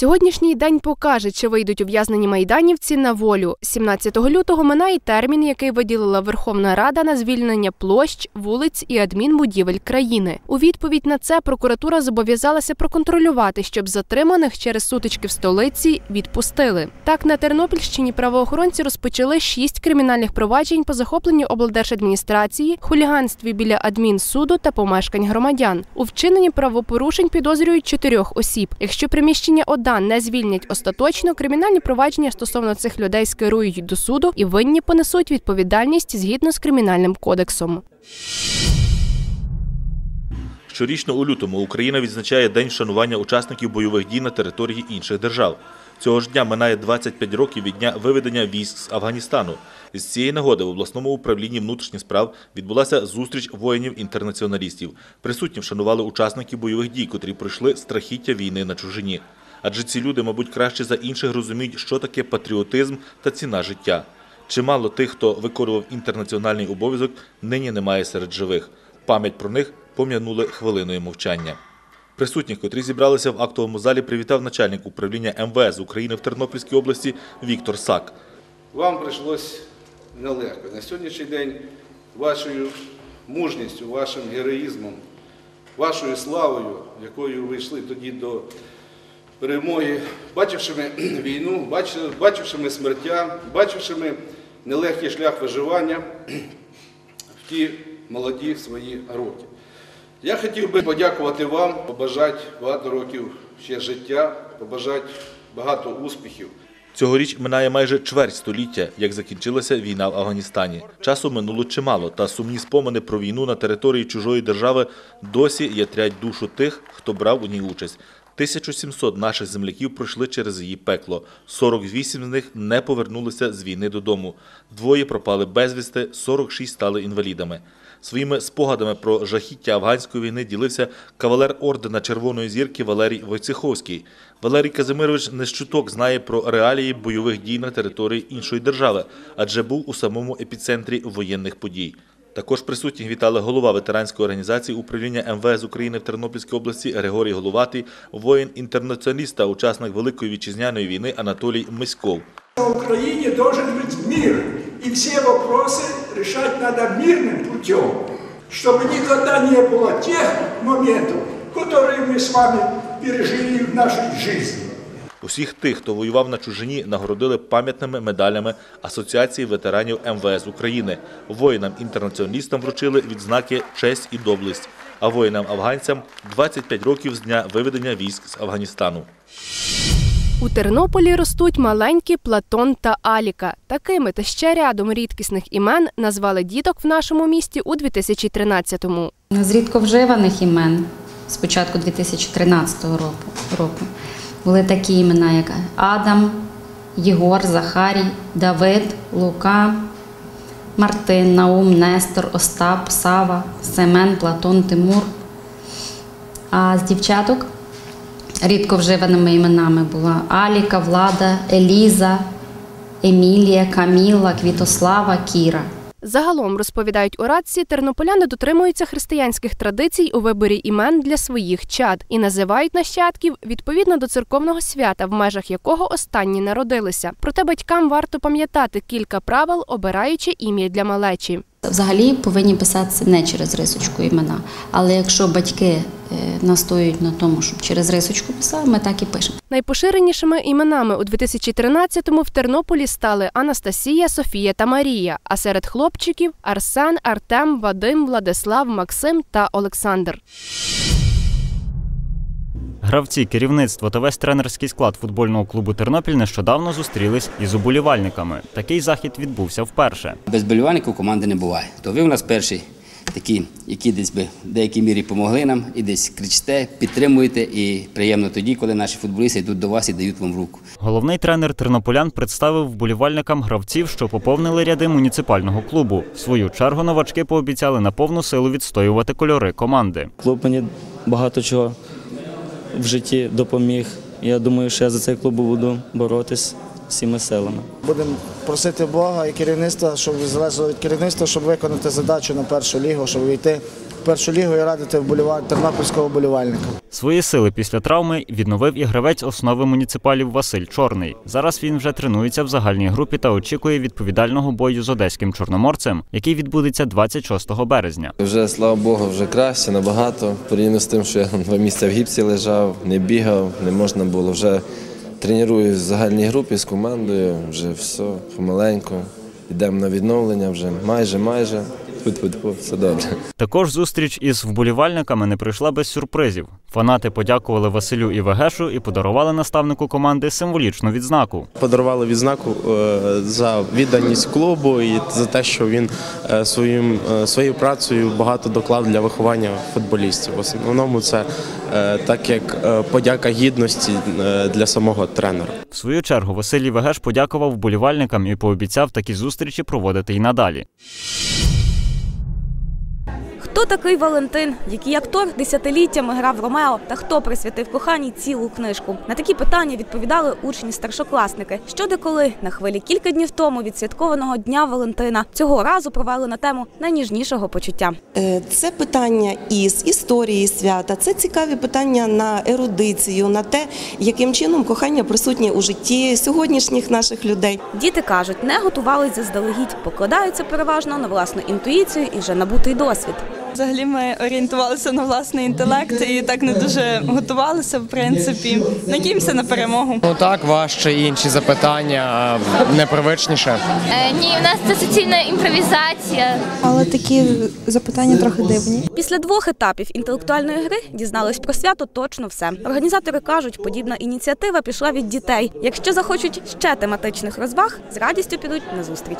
Сьогоднішній день покаже, чи вийдуть ув'язнені майданівці на волю. 17 лютого минає термін, який виділила Верховна Рада на звільнення площ, вулиць і адмінбудівель країни. У відповідь на це прокуратура зобов'язалася проконтролювати, щоб затриманих через сутички в столиці відпустили. Так на Тернопільщині правоохоронці розпочали шість кримінальних проваджень по захопленню облдержадміністрації, хуліганстві біля адмінсуду та помешкань громадян. У вчиненні правопорушень підозрюють чотирьох осіб. Якщо приміщення ОДА не звільнять остаточно, кримінальні провадження стосовно цих людей скерують до суду і винні понесуть відповідальність згідно з кримінальним кодексом. Щорічно у лютому Україна відзначає День вшанування учасників бойових дій на території інших держав. Цього ж дня минає 25 років від дня виведення військ з Афганістану. З цієї нагоди в обласному управлінні внутрішніх справ відбулася зустріч воїнів-інтернаціоналістів. Присутні вшанували учасників бойових дій, котрі пройшли страхіття війни на чужині. Адже ці люди, мабуть, краще за інших розуміють, що таке патріотизм та ціна життя. Чимало тих, хто виконував інтернаціональний обов'язок, нині немає серед живих. Пам'ять про них пом'янули хвилиною мовчання. Присутніх, котрі зібралися в актовому залі, привітав начальник управління МВС України в Тернопільській області Віктор Сак. Вам прийшлось нелегко. На сьогоднішній день вашою мужністю, вашим героїзмом, вашою славою, якою ви йшли тоді до перемоги, бачивши ми війну, бачивши ми смертя, бачивши ми нелегкий шлях виживання в ті молоді свої роки. Я хотів би подякувати вам, побажати багато років ще життя, побажати багато успіхів. Цьогоріч минає майже чверть століття, як закінчилася війна в Афганістані. Часу минуло чимало, та сумні спомини про війну на території чужої держави досі ятрять душу тих, хто брав у ній участь. 1700 наших земляків пройшли через її пекло. 48 з них не повернулися з війни додому. Двоє пропали безвісти, 46 стали інвалідами. Своїми спогадами про жахіття афганської війни ділився кавалер ордена Червоної зірки Валерій Войцеховський. Валерій Казимирович не з чуток знає про реалії бойових дій на території іншої держави, адже був у самому епіцентрі воєнних подій. Також присутніх вітали голова ветеранської організації управління МВС України в Тернопільській області Григорій Головатий, воїн-інтернаціоналіст та учасник Великої вітчизняної війни Анатолій Миськов. На Украине должен быть мир. И все вопросы решать надо мирным путем. Чтобы никогда не было тех моментов, которые мы с вами пережили в нашей жизни. Усіх тих, хто воював на чужині, нагородили пам'ятними медалями Асоціації ветеранів МВС України. Воїнам-інтернаціоналістам вручили відзнаки «Честь і доблесть», а воїнам-афганцям – 25 років з дня виведення військ з Афганістану. У Тернополі ростуть маленькі Платон та Аліка. Такими та ще рядом рідкісних імен назвали діток в нашому місті у 2013-му. З рідковживаних імен з початку 2013 року, року були такі імена, як Адам, Єгор, Захарій, Давид, Лука, Мартин, Наум, Нестор, Остап, Сава, Семен, Платон, Тимур. А з дівчаток рідко вживаними іменами була Аліка, Влада, Еліза, Емілія, Каміла, Квітослава, Кіра. Загалом розповідають орадці, тернополяни дотримуються християнських традицій у виборі імен для своїх чад і називають нащадків відповідно до церковного свята, в межах якого останні народилися. Проте батькам варто пам'ятати кілька правил, обираючи ім'я для малечі. Взагалі повинні писатися не через рисочку імена. Але якщо батьки е, настоюють на тому, щоб через рисочку писали, ми так і пишемо. Найпоширенішими іменами у 2013-му в Тернополі стали Анастасія, Софія та Марія. А серед хлопчиків Арсен, Артем, Вадим, Владислав, Максим та Олександр. Гравці, керівництво та весь тренерський склад футбольного клубу Тернопіль нещодавно зустрілись із уболівальниками. Такий захід відбувся вперше. Без болівальників команди не буває. То ви у нас перший такі, які десь би в деякій мірі допомогли нам і десь кричите, підтримуєте. І приємно тоді, коли наші футболісти йдуть до вас і дають вам в руку. Головний тренер тернополян представив вболівальникам гравців, що поповнили ряди муніципального клубу. В свою чергу новачки пообіцяли на повну силу відстоювати кольори команди. Клуб мені багато чого в житті допоміг. Я думаю, що я за цей клуб буду боротись всіми силами. Будемо просити Бога і керівництва, щоб залежало від керівництва, щоб виконати задачу на першу лігу, щоб війти в першу лігу і радити вболівальника тернопільського вболівальника. Свої сили після травми відновив і гравець основи муніципалів Василь Чорний. Зараз він вже тренується в загальній групі та очікує відповідального бою з одеським чорноморцем, який відбудеться 26 березня. Вже слава Богу, вже краще набагато. Порівняно з тим, що я два місяці в гіпсі лежав, не бігав, не можна було. Вже тренуюсь в загальній групі з командою, вже все помаленьку. Йдемо на відновлення, вже майже, майже. Тьфу-тьфу-тьфу, все добре. Також зустріч із вболівальниками не прийшла без сюрпризів. Фанати подякували Василю і Вегешу і подарували наставнику команди символічну відзнаку. Подарували відзнаку е, за відданість клубу і за те, що він е, своїм е, своєю працею багато доклав для виховання футболістів. В основному це так як подяка гідності для самого тренера. В свою чергу Василій Вегеш подякував вболівальникам і пообіцяв такі зустрічі проводити й надалі. Хто такий Валентин? Який актор десятиліттями грав Ромео та хто присвятив коханій цілу книжку? На такі питання відповідали учні старшокласники. Що де коли на хвилі кілька днів тому від святкованого дня Валентина цього разу провели на тему найніжнішого почуття. Е, Це питання із історії свята, це цікаві питання на ерудицію, на те, яким чином кохання присутнє у житті сьогоднішніх наших людей. Діти кажуть, не готувались заздалегідь, покладаються переважно на власну інтуїцію і вже набутий досвід. Взагалі ми орієнтувалися на власний інтелект і так не дуже готувалися, в принципі. Надіємося на перемогу. Ну так, важче інші запитання, непривичніше. Е, ні, у нас це суцільна імпровізація. Але такі запитання трохи дивні. Після двох етапів інтелектуальної гри дізнались про свято точно все. Організатори кажуть, подібна ініціатива пішла від дітей. Якщо захочуть ще тематичних розваг, з радістю підуть на зустріч.